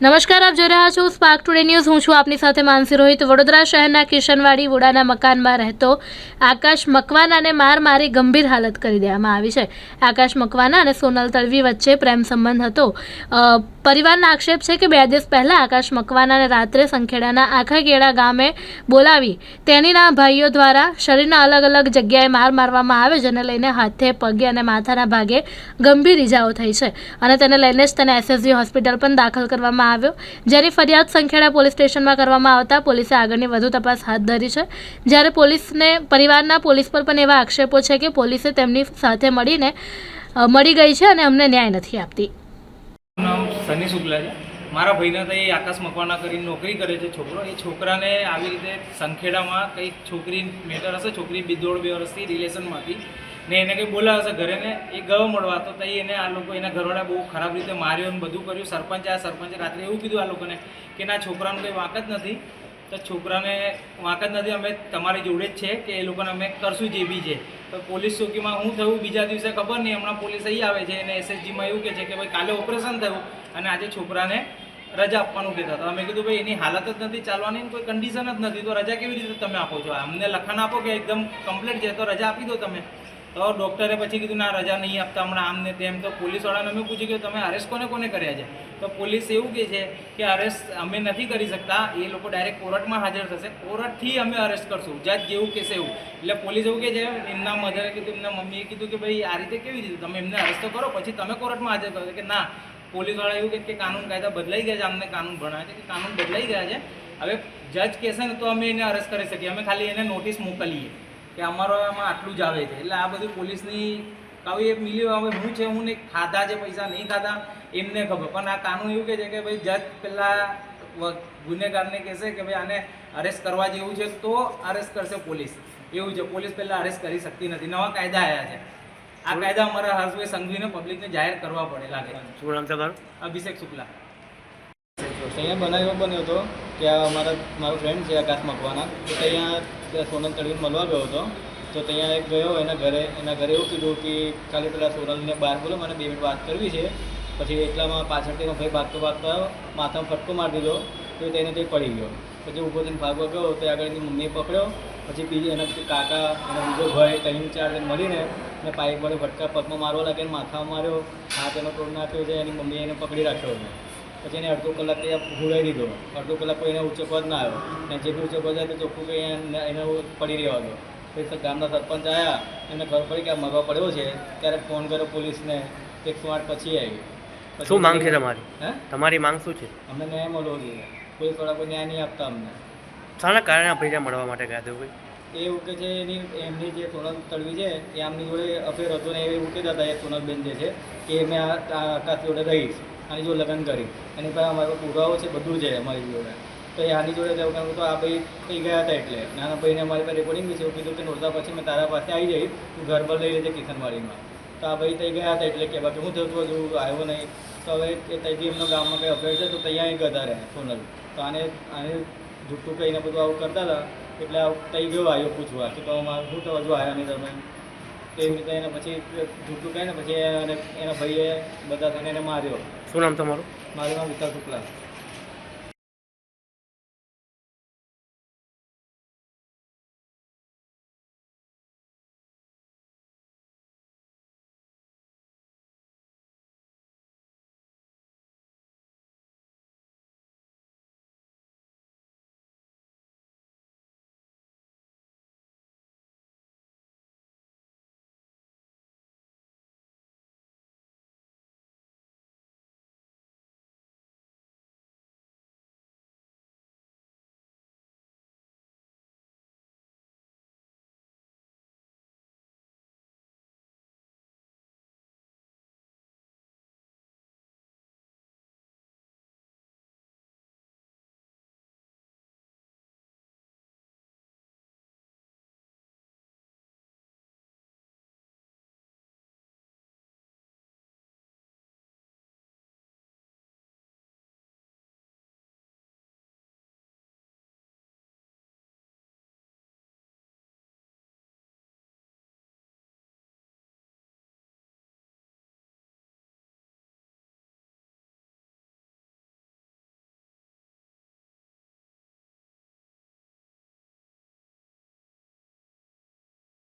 નમસ્કાર, આપ જોઈ રહ્યા છો સ્પાર્ક ટુડે ન્યૂઝ હું છું આપની સાથે માનસી રોહિત. વડોદરા શહેરના કિશનવાડી વોડાના મકાનમાં રહેતો આકાશ મકવાનાને માર મારી ગંભીર હાલત કરી દેવામાં આવી છે. આકાશ મકવાના અને સોનલ તળવી વચ્ચે પ્રેમ સંબંધ હતો. પરિવારના આક્ષેપ છે કે બે દિવસ પહેલાં આકાશ મકવાનાને રાત્રે સંખેડાના આખા ગેડા ગામે બોલાવી તેણીના ભાઈઓ દ્વારા શરીરના અલગ અલગ જગ્યાએ માર મારવામાં આવે, જેને લઈને હાથે, પગે અને માથાના ભાગે ગંભીર ઇજાઓ થઈ છે. અને તેને લઈને જ તેને એસએસજી હોસ્પિટલ પણ દાખલ કરવામાં આવ્યો. જ્યારે ફરિયાદ સંખેડા પોલીસ સ્ટેશનમાં કરવામાં આવતા પોલીસે આગળની વધુ તપાસ હાથ ધરી છે. જ્યારે પોલીસને, પરિવારના પોલીસ પર પણ એવા આક્ષેપો છે કે પોલીસે તેમની સાથે મળીને મળી ગઈ છે અને અમને ન્યાય નથી આપતી. નામ સની શુક્લા છે. મારા ભાઈના તો એ આકાશ મકવાના કરીને નોકરી કરે છે છોકરો. એ છોકરાને આવી રીતે સંખેડામાં કંઈક છોકરી મેટર હશે, છોકરી બે દોઢ બે વર્ષથી રિલેશનમાંથી ને એને કંઈ બોલાવે છે ઘરે ને એ ગયો મળવા. તો તઈ એને આ લોકો એના ઘરવાળા બહુ ખરાબ રીતે માર્યો અને બધું કર્યું. સરપંચ આ સરપંચે રાત્રે એવું કીધું આ લોકોને કે ના, છોકરાનું કંઈ વાંક જ નથી. તો છોકરાને વાંક જ નથી, અમે તમારી જોડે જ છે કે એ લોકોને અમે કરશું જે બી છે. તો પોલીસ ચોકીમાં હું થયું બીજા દિવસે ખબર નહીં, હમણાં પોલીસ અહીં આવે છે અને એસએસજીમાં એવું કહે છે કે ભાઈ કાલે ઓપરેશન થયું અને આજે છોકરાને રજા આપવાનું કહેતા હતા. અમે કીધું, ભાઈ, એની હાલત જ નથી ચાલવાની કોઈ કન્ડિશન જ નથી. તો રજા કેવી રીતે તમે આપો છો? અમને લખાણ આપો કે એકદમ કમ્પ્લીટ છે, તો રજા આપી દો તમે. તો ડૉક્ટરે પછી કીધું, ના, રજા નહીં આપતા, હમણાં આમ ને તેમ તો પોલીસવાળાને અમે પૂછ્યું કે તમે અરેસ્ટ કોને કોને કર્યા છે? તો પોલીસ એવું કહે છે કે અરેસ્ટ અમે નથી કરી શકતા, એ લોકો ડાયરેક્ટ કોર્ટમાં હાજર થશે. કોર્ટથી અમે અરેસ્ટ કરશું. જજ જેવું કહેશે એવું. એટલે પોલીસ એવું કહે છે, એમના મધરે કીધું, એમના મમ્મીએ કીધું કે, ભાઈ, આ રીતે કેવી રીતે? તમે એમને અરેસ્ટ કરો, પછી તમે કોર્ટમાં હાજર કરો. કે, ના. પોલીસવાળા એવું કહે કે, કાનૂન કાયદા બદલાઈ ગયા છે, અમને કાનૂન ભણાવે છે. કે, કાનૂન બદલાઈ ગયા છે. હવે જજ કહેશે ને, તો અમે એને અરેસ્ટ કરી શકીએ. અમે ખાલી એને નોટિસ મોકલીએ. કે અમારો આમાં આટલું જ આવે છે. એટલે આ બધું પોલીસની કાવી એ મિલ્યું હવે હું છે હું ને ખાધા છે પૈસા નહીં ખાધા એમને ખબર. પણ આ કાનૂન એવું કહે છે કે ભાઈ જજ પહેલાં ગુનેગારને કહેશે કે ભાઈ આને અરેસ્ટ કરવા જેવું છે તો અરેસ્ટ કરશે પોલીસ. એવું છે. પોલીસ પહેલાં અરેસ્ટ કરી શકતી નથી. નવા કાયદા આવ્યા છે. આ કાયદા અમારા હર્ષભાઈ સંઘવીને પબ્લિકને જાહેર કરવા પડે લાગે શું નામ તમારું? અભિષેક શુક્લા. અહીંયા બનાવ્યો બન્યો હતો કે આ અમારા મારો ફ્રેન્ડ છે આકાશ મકવાના તો ત્યાં સોનલ તડવીને મળવા ગયો હતો. તો ત્યાં એક ગયો, એના ઘરે એના ઘરે એવું કીધું કે ખાલી પેલા સોનલને બહાર બોલો, મને બે મિનિટ વાત કરવી છે. પછી એટલામાં પાછળથી એનો ભાઈ ભાગતો ભાગતો આવ્યો માથામાં ફટકો મારી દીધો, તો તેને તે પડી ગયો. પછી ઊભો થઈને ભાગવા ગયો, તો આગળ એની મમ્મીએ પકડ્યો. પછી બીજી એના કાકા અને બીજો ભાઈ ત્રણ ચાર મળીને એને પાઇપ વડે ફટકા પગમાં મારવા લાગે માથામાં માર્યો. હાથ એનો તોડ નાખ્યો છે, એની મમ્મીએ એને પકડી રાખ્યો હતો પછી એને અડધો કલાક ત્યાં ભૂલાઈ દીધો. અડધો કલાક કોઈ એને ઊંચો પદ ના આવ્યો. અને જે બી ઉચકવા જાય તો ચોખ્ખું કંઈ એને પડી રહ્યો હતો. પછી ગામના સરપંચ આવ્યા એમને ખબર પડી કે આ મગવા પડ્યો છે ત્યારે ફોન કર્યો પોલીસને. એકસો આઠ પછી આવી. શું માંગ છે તમારી? હે? તમારી માંગ શું છે? અમને ન્યાય મળવો જોઈએ. પોલીસવાળા કોઈ ન્યાય નહીં આપતા અમને. શાના કારણે આ મળવા માટે ગયા હતા ભાઈ એ એવું કે છે એની એમની જે સોનલ તળવી છે એ આમની જોડે અફેર હતો ને એવું કહેતા હતા એ સોનલબેન જે છે કે મેં આ આકાશ જોડે રહીશ. આની જોડે લગ્ન કરી. એની પાસે અમારો પુરાવો છે, બધું છે અમારી જોડે. તો એ આની જોડે કહ્યું તો આ ભાઈ કંઈ ગયા હતા એટલે. નાના ભાઈને અમારી પાસે રેકોર્ડિંગ બી છે એવું કીધું કે નોંધા પછી મેં તારા પાસે આવી જઈશ, તું ઘર પર લઈ લેજે કિશનવાડીમાં. તો આ ભાઈ ત્યાં ગયા હતા એટલે કે બાકી હું થતું હજુ આવ્યો નહીં. તો હવે એ ત્યાંથી એમનો ગામમાં કંઈ અફેર છે, તો ત્યાં ગયા રહે, સોનલ. તો આને આને જુઠ્ઠું કહીને બધું આવું કરતા હતા, એટલે તઈ ગયો, આવ્યો પૂછવા. કે તો મારું શું તો હજુ આવ્યા નહીં તમે? એવી રીતે એને પછી જુઠ્ઠું કહીને પછી એને એના ભાઈએ બધા થઈને એને માર્યો. શું નામ તમારું? મારું નામ વિકાસ શુક્લા.